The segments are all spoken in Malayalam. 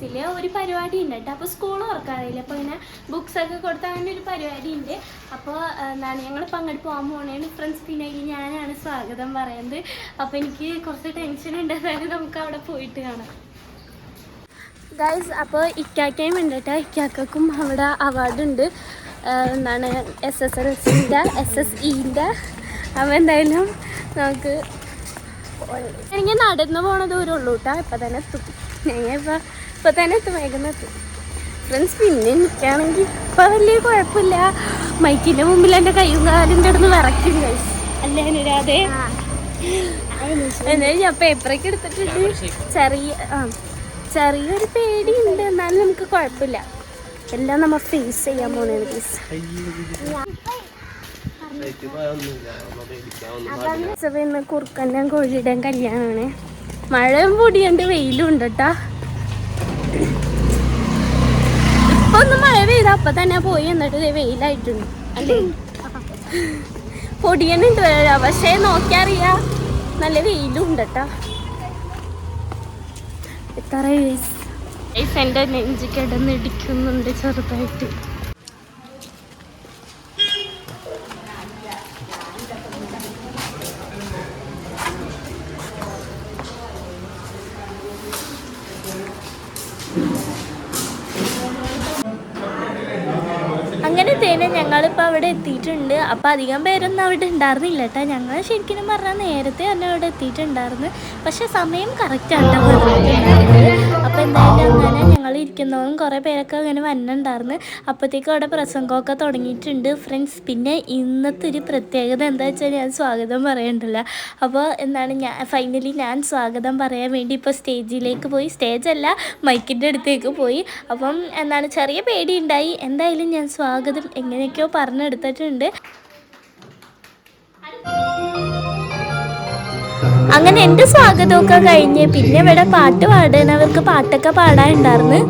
റെസിഡൻസിൽ ഒരു പരിപാടി ഉണ്ട് കേട്ടോ. അപ്പോൾ സ്കൂൾ ഓർക്കാറില്ല അപ്പോൾ ഇങ്ങനെ ബുക്സ് ഒക്കെ കൊടുത്താൽ അങ്ങനെ ഒരു പരിപാടി ഉണ്ട് അപ്പോൾ എന്താണ് ഞങ്ങളിപ്പോൾ അങ്ങോട്ട് പോകാൻ പോകണേണ് ഫ്രണ്ട്സ് പിന്നെ ഞാനാണ് സ്വാഗതം പറയുന്നത്. അപ്പോൾ എനിക്ക് കുറച്ച് ടെൻഷൻ ഉണ്ട്. അതായത് നമുക്ക് അവിടെ പോയിട്ട് കാണാം. ഗൈസ് അപ്പോൾ ഇക്കാക്കയും ഉണ്ട് കേട്ടോ. ഇക്കാക്കും അവിടെ അവാർഡ് ഉണ്ട്. എന്താണ് എസ് എസ് എൽ സിന്റെ എസ് എസ് ഇന്റെ അപ്പോൾ എന്തായാലും നമുക്ക് എനിക്ക് നടന്നു പോണ ദൂരമുള്ളൂ കേട്ടോ. ഇപ്പം തന്നെ എത്തും. ഞങ്ങൾ ഇപ്പോൾ ഇപ്പം തന്നെ എത്തും വേഗം എത്തും ഫ്രണ്ട്സ് പിന്നെ നിൽക്കുകയാണെങ്കിൽ ഇപ്പം വലിയ കുഴപ്പമില്ല. മൈക്കിന്റെ മുമ്പിൽ എന്റെ കൈയും കാലും കിടന്ന് വിറയ്ക്കും അല്ലേ അനുരാധേ? എന്നാലും ഞാൻ പേപ്പറൊക്കെ എടുത്തിട്ടുണ്ട്. ചെറിയ ചെറിയൊരു പേടി ഉണ്ട് എന്നാലും നമുക്ക് കുഴപ്പമില്ല. എല്ലാം നമ്മൾ ഫേസ് ചെയ്യാൻ പോണേ പ്ലീസ് ഇന്ന് കുറുക്കന്റെ കോഴിയുടെയും കല്യാണമാണ്. മഴയും പൊടിയുണ്ട് വെയിലും ഉണ്ട് കേട്ടാ ഇപ്പൊ ഒന്ന് മഴ പെയ്ത അപ്പൊ തന്നെ പോയി എന്നിട്ട് വെയിലായിട്ടുണ്ട്. അല്ലേ? പൊടിയനുണ്ട് പക്ഷേ നോക്കിയറിയാ നല്ല വെയിലും ഉണ്ട് കേട്ടാ എത്ര എന്റെ നെഞ്ച് കിടന്നിടിക്കുന്നുണ്ട് ചെറുതായിട്ട്. അങ്ങനെ തേനെ ഞങ്ങളിപ്പോൾ അവിടെ എത്തിയിട്ടുണ്ട്. അപ്പോൾ അധികം പേരൊന്നും അവിടെ ഉണ്ടായിരുന്നില്ല കേട്ടോ. ഞങ്ങൾ ശരിക്കും പറഞ്ഞാൽ നേരത്തെ തന്നെ അവിടെ എത്തിയിട്ടുണ്ടായിരുന്നു. പക്ഷേ സമയം കറക്റ്റാണ് അപ്പോൾ എന്തായാലും അങ്ങനെ ഞങ്ങൾ ഇരിക്കുന്നതും കുറേ പേരൊക്കെ അങ്ങനെ വന്നിട്ടുണ്ടായിരുന്നു. അപ്പോഴത്തേക്കും അവിടെ പ്രസംഗമൊക്കെ തുടങ്ങിയിട്ടുണ്ട് ഫ്രണ്ട്സ്. പിന്നെ ഇന്നത്തെ ഒരു പ്രത്യേകത എന്താ വെച്ചാൽ ഞാൻ സ്വാഗതം പറയണ്ടല്ല. അപ്പോൾ എന്താണ് ഞാൻ ഫൈനലി ഞാൻ സ്വാഗതം പറയാൻ വേണ്ടി ഇപ്പോൾ സ്റ്റേജിലേക്ക് പോയി. സ്റ്റേജല്ല മൈക്കിന്റെ അടുത്തേക്ക് പോയി. അപ്പം എന്താണ് ചെറിയ പേടി ഉണ്ടായി എന്തായാലും ഞാൻ സ്വാഗതം എങ്ങനെയൊക്കെയോ പറഞ്ഞെടുത്തിട്ടുണ്ട്. അങ്ങനെ എന്റെ സ്വാഗതമൊക്കെ കഴിഞ്ഞ് പിന്നെ ഇവിടെ പാട്ട് പാടുന്നവർക്ക് പാട്ടൊക്കെ പാടാനുണ്ടായിരുന്നു.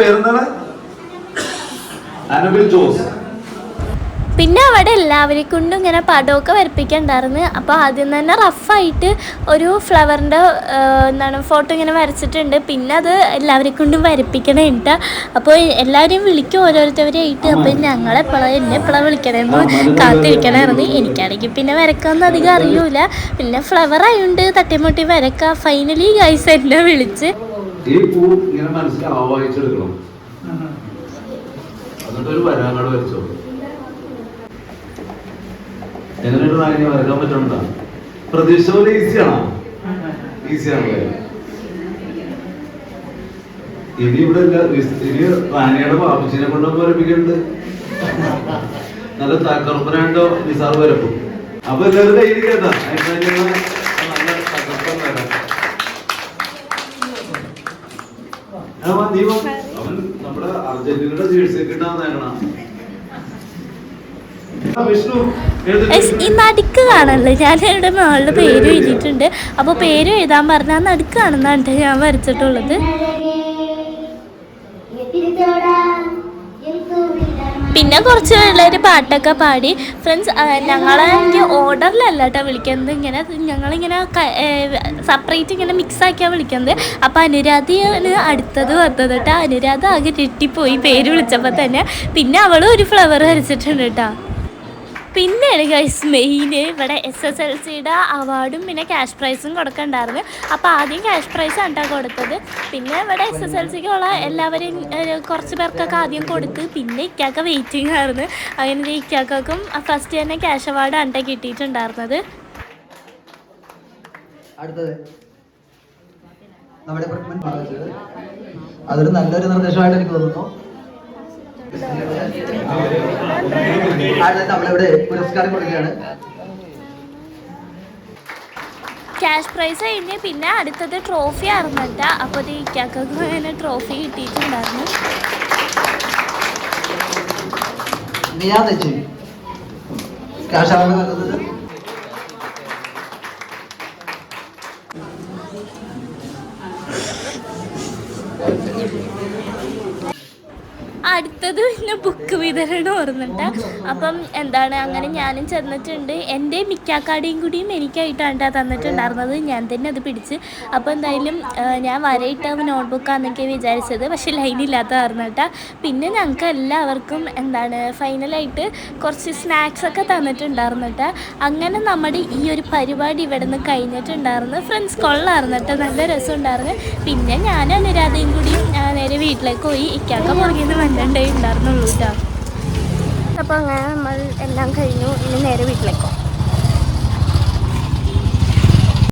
പേരെന്താണ്? അനബിൽ ജോസ്. പിന്നെ അവിടെ എല്ലാവരെ കൊണ്ടും ഇങ്ങനെ പടമൊക്കെ വരപ്പിക്കണ്ടായിരുന്നു. അപ്പോൾ ആദ്യം തന്നെ റഫായിട്ട് ഒരു ഫ്ലവറിന്റെ എന്താണ് ഫോട്ടോ ഇങ്ങനെ വരച്ചിട്ടുണ്ട്. പിന്നെ അത് എല്ലാവരെ കൊണ്ടും വരപ്പിക്കണേ കേട്ടോ. അപ്പോൾ എല്ലാവരെയും വിളിക്കും ഓരോരുത്തവരെയായിട്ട് അപ്പോൾ ഞങ്ങളെപ്പോഴാണ് എന്നെ എപ്പോഴാണ് വിളിക്കണമെന്ന് കാത്തിരിക്കണമായിരുന്നു എനിക്കാണെങ്കിൽ പിന്നെ വരക്കാമെന്ന് അധികം അറിയൂല. പിന്നെ ഫ്ലവർ ആയതുകൊണ്ട് തട്ടിമുട്ടി വരക്കാം. ഫൈനലി ഗൈസ് എന്നെ വിളിച്ച്. ഈ പൂ ഇങ്ങനെ മനസ്സിൽ ആവാഹിച്ചെടുക്കണം. വരാങ്ങാട് എങ്ങനെയുണ്ട് നാഗിനെ വരക്കാൻ പറ്റണ്ട പ്രതീക്ഷ പോലെ ഈസിയാണോ ഈസിയാണല്ലേ ഇനി ഇവിടെ ഇനി റാനിയുടെ ബാബുജിനെ കൊണ്ടൊക്കെ വരപ്പിക്കുന്നുണ്ട്. നല്ല തകർപ്പനായിട്ടോ നിസാർ വരപ്പും. അപ്പൊ എല്ലാവരും കയ്യിൽ കേട്ടാ. അവൻ നമ്മുടെ അർജന്റീനയുടെ വിഷ്ണു ഏത് എസ്, ഈ നടുക്ക് കാണല്ലേ ഞാൻ ഇവിടെ മകളുടെ പേര് എഴുതിയിട്ടുണ്ട്. അപ്പോൾ പേര് എഴുതാൻ പറഞ്ഞാൽ നടുക്ക് കാണുന്നതാണ് ഞാൻ വരച്ചിട്ടുള്ളത്. പിന്നെ കുറച്ച് പിള്ളേർ പാട്ടൊക്കെ പാടി. ഫ്രണ്ട്സ് ഞങ്ങളെങ്കിൽ ഓർഡറിലല്ല കേട്ടോ വിളിക്കുന്നത്. ഇങ്ങനെ ഞങ്ങളിങ്ങനെ സെപ്പറേറ്റ് ഇങ്ങനെ മിക്സ് ആക്കിയാണ് വിളിക്കുന്നത്. അപ്പോൾ അനുരാധയാണ് അടുത്തത് വന്നത് കേട്ടോ. അനുരാധ ആകെ ഞെട്ടിപ്പോയി പേര് വിളിച്ചപ്പോൾ തന്നെ. പിന്നെ അവളും ഒരു ഫ്ലവർ വരച്ചിട്ടുണ്ട് കേട്ടോ. പിന്നെയാണ് ഗൈസ് മെയിൻ ഇവിടെ എസ് എസ് എൽ സിയുടെ അവാർഡും പിന്നെ ക്യാഷ് പ്രൈസും കൊടുക്കണ്ടായിരുന്നു. അപ്പോൾ ആദ്യം ക്യാഷ് പ്രൈസ് കണ്ടാ കൊടുത്തത്. പിന്നെ ഇവിടെ എസ് എസ് എൽ സിക്കുള്ള എല്ലാവരെയും കുറച്ച് പേർക്കൊക്കെ ആദ്യം കൊടുത്ത് പിന്നെ ഇക്കാക്ക വെയിറ്റിംഗ് ആയിരുന്നു. അങ്ങനെ ഇക്കാക്കും ഫസ്റ്റ് തന്നെ ക്യാഷ് അവാർഡ് അണ്ട കിട്ടിയിട്ടുണ്ടായിരുന്നത്. അടുത്തത്. നമ്മുടെ നല്ലൊരു നിർദ്ദേശമായിട്ട് എനിക്ക് തോന്നുന്നു. നമ്മളിവിടെ പുരസ്കാരം കൊടുക്കുകയാണ്. ക്യാഷ് പ്രൈസ് കഴിഞ്ഞ് പിന്നെ അടുത്തത് ട്രോഫി ആയിരുന്നു അപ്പൊ അപ്പോൾ ട്രോഫി കിട്ടിയിട്ടുണ്ടായിരുന്നു. ക്യാഷ് അടുത്തത് പിന്നെ ബുക്ക് വിതരണം ഓർന്നിട്ട അപ്പം എന്താണ് അങ്ങനെ ഞാനും ചെന്നിട്ടുണ്ട്. എന്റെ മിക്കാക്കാടിയും കൂടിയും എനിക്കായിട്ടാണ് ട്ടാ തന്നിട്ടുണ്ടായിരുന്നത്. ഞാൻ തന്നെ അത് പിടിച്ച്. അപ്പോൾ എന്തായാലും ഞാൻ വരയിട്ട നോട്ട്ബുക്കാന്നൊക്കെ വിചാരിച്ചത്. പക്ഷേ ഇല്ലാത്തതായിരുന്നു കേട്ടാ. പിന്നെ ഞങ്ങൾക്ക് എല്ലാവർക്കും എന്താണ് ഫൈനലായിട്ട് കുറച്ച് സ്നാക്സ് ഒക്കെ തന്നിട്ടുണ്ടായിരുന്നു കേട്ടാ. അങ്ങനെ നമ്മുടെ ഈ ഒരു പരിപാടി ഇവിടെ നിന്ന് കഴിഞ്ഞിട്ടുണ്ടായിരുന്നു. ഫ്രണ്ട്സ് കൊള്ളായിരുന്നു കേട്ടോ. നല്ല രസമുണ്ടായിരുന്നു. പിന്നെ ഞാൻ അനുരാധയും വീട്ടിലേക്ക് പോയി ഇക്കാക്ക പുറകിൽ നിന്ന് വന്നിട്ടേ ഉണ്ടായിരുന്നുള്ളൂ കേട്ടോ അപ്പോൾ അങ്ങനെ നമ്മൾ എല്ലാം കഴിഞ്ഞു. ഇനി നേരെ വീട്ടിലേക്ക്